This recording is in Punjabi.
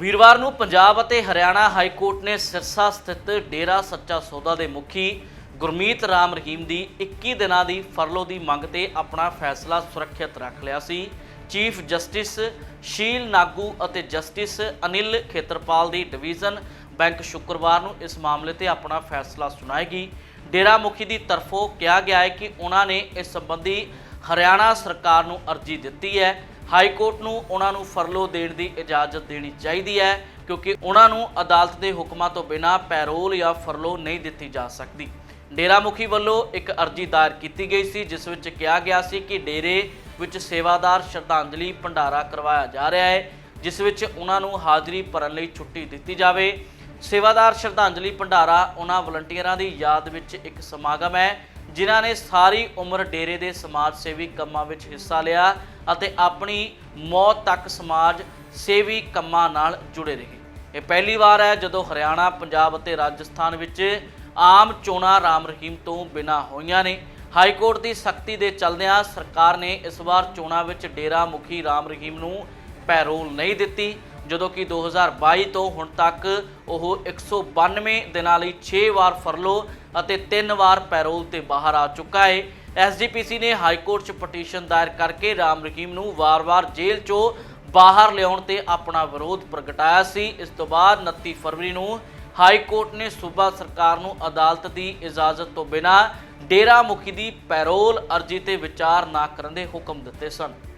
ਵੀਰਵਾਰ ਨੂੰ ਪੰਜਾਬ ਅਤੇ ਹਰਿਆਣਾ ਹਾਈ ਕੋਰਟ ਨੇ ਸਿਰਸਾ ਸਥਿਤ ਡੇਰਾ ਸੱਚਾ ਸੌਦਾ ਦੇ ਮੁਖੀ ਗੁਰਮੀਤ ਰਾਮ ਰਹੀਮ ਦੀ 21 ਦਿਨਾਂ ਦੀ ਫਰਲੋ ਦੀ ਮੰਗ ਤੇ ਆਪਣਾ ਫੈਸਲਾ ਸੁਰੱਖਿਅਤ ਰੱਖ ਲਿਆ ਸੀ। ਚੀਫ ਜਸਟਿਸ ਸ਼ੀਲ ਨਾਗੂ ਅਤੇ ਜਸਟਿਸ ਅਨਿਲ ਖੇਤਰਪਾਲ ਦੀ ਡਿਵੀਜ਼ਨ ਬੈਂਕ ਸ਼ੁੱਕਰਵਾਰ ਨੂੰ ਇਸ ਮਾਮਲੇ ਤੇ ਆਪਣਾ ਫੈਸਲਾ ਸੁਣਾਏਗੀ। ਡੇਰਾ ਮੁਖੀ ਦੀ ਤਰਫੋਂ ਕਿਹਾ ਗਿਆ ਹੈ ਕਿ ਉਹਨਾਂ ਨੇ ਇਸ ਸੰਬੰਧੀ ਹਰਿਆਣਾ ਸਰਕਾਰ ਨੂੰ ਅਰਜ਼ੀ ਦਿੱਤੀ ਹੈ। ਹਾਈ ਕੋਰਟ ਨੂੰ ਉਹਨਾਂ ਨੂੰ ਫਰਲੋ ਦੇਣ ਦੀ ਇਜਾਜ਼ਤ ਦੇਣੀ ਚਾਹੀਦੀ ਹੈ, ਕਿਉਂਕਿ ਉਹਨਾਂ ਨੂੰ ਅਦਾਲਤ ਦੇ ਹੁਕਮਾਂ ਤੋਂ ਬਿਨਾਂ ਪੈਰੋਲ ਜਾਂ ਫਰਲੋ ਨਹੀਂ ਦਿੱਤੀ ਜਾ ਸਕਦੀ। ਡੇਰਾ ਮੁਖੀ ਵੱਲੋਂ ਇੱਕ ਅਰਜ਼ੀ ਦਾਇਰ ਕੀਤੀ ਗਈ ਸੀ, ਜਿਸ ਵਿੱਚ ਕਿਹਾ ਗਿਆ ਸੀ ਕਿ ਡੇਰੇ ਵਿੱਚ ਸੇਵਾਦਾਰ ਸ਼ਰਧਾਂਜਲੀ ਭੰਡਾਰਾ ਕਰਵਾਇਆ ਜਾ ਰਿਹਾ ਹੈ, ਜਿਸ ਵਿੱਚ ਉਹਨਾਂ ਨੂੰ ਹਾਜ਼ਰੀ ਭਰਨ ਲਈ ਛੁੱਟੀ ਦਿੱਤੀ ਜਾਵੇ। ਸੇਵਾਦਾਰ ਸ਼ਰਧਾਂਜਲੀ ਭੰਡਾਰਾ ਉਹਨਾਂ ਵਲੰਟੀਅਰਾਂ ਦੀ ਯਾਦ ਵਿੱਚ ਇੱਕ ਸਮਾਗਮ ਹੈ ਜਿਨ੍ਹਾਂ ਨੇ ਸਾਰੀ ਉਮਰ ਡੇਰੇ ਦੇ ਸਮਾਜ ਸੇਵੀ ਕੰਮਾਂ ਵਿੱਚ ਹਿੱਸਾ ਲਿਆ ਅਤੇ ਆਪਣੀ ਮੌਤ ਤੱਕ ਸਮਾਜ ਸੇਵੀ ਕੰਮਾਂ ਨਾਲ ਜੁੜੇ ਰਹੇ। ਇਹ ਪਹਿਲੀ ਵਾਰ ਹੈ ਜਦੋਂ ਹਰਿਆਣਾ, ਪੰਜਾਬ ਅਤੇ ਰਾਜਸਥਾਨ ਵਿੱਚ ਆਮ ਚੋਣਾਂ ਰਾਮ ਰਹੀਮ ਤੋਂ ਬਿਨਾਂ ਹੋਈਆਂ ਨੇ। ਹਾਈ ਕੋਰਟ ਦੀ ਸਖਤੀ ਦੇ ਚੱਲਦਿਆਂ ਸਰਕਾਰ ਨੇ ਇਸ ਵਾਰ ਚੋਣਾਂ ਵਿੱਚ ਡੇਰਾ ਮੁਖੀ ਰਾਮ ਰਹੀਮ ਨੂੰ ਪੈਰੋਲ ਨਹੀਂ ਦਿੱਤੀ। ਜਦੋਂ ਕਿ 2022 ਤੋਂ ਹੁਣ ਤੱਕ ਉਹ 192 ਦਿਨਾਂ ਲਈ 6 ਵਾਰ ਫਰਲੋ ਅਤੇ 3 ਵਾਰ ਪੈਰੋਲ ਤੇ ਬਾਹਰ ਆ ਚੁੱਕਾ ਹੈ। ਐਸਜੀਪੀਸੀ ਨੇ ਹਾਈ ਕੋਰਟ 'ਚ ਪਟੀਸ਼ਨ ਦਾਇਰ ਕਰਕੇ ਰਾਮ ਰਹੀਮ ਨੂੰ ਵਾਰ-ਵਾਰ ਜੇਲ੍ਹ 'ਚੋਂ ਬਾਹਰ ਲਿਆਉਣ ਤੇ ਆਪਣਾ ਵਿਰੋਧ ਪ੍ਰਗਟਾਇਆ ਸੀ। ਇਸ ਤੋਂ ਬਾਅਦ 29 ਫਰਵਰੀ ਨੂੰ ਹਾਈ ਕੋਰਟ ਨੇ ਸੂਬਾ ਸਰਕਾਰ ਨੂੰ ਅਦਾਲਤ ਦੀ ਇਜਾਜ਼ਤ ਤੋਂ ਬਿਨਾਂ ਡੇਰਾ ਮੁਖੀ ਦੀ ਪੈਰੋਲ ਅਰਜ਼ੀ ਤੇ ਵਿਚਾਰ ਨਾ ਕਰਨ ਦੇ ਹੁਕਮ ਦਿੱਤੇ ਸਨ।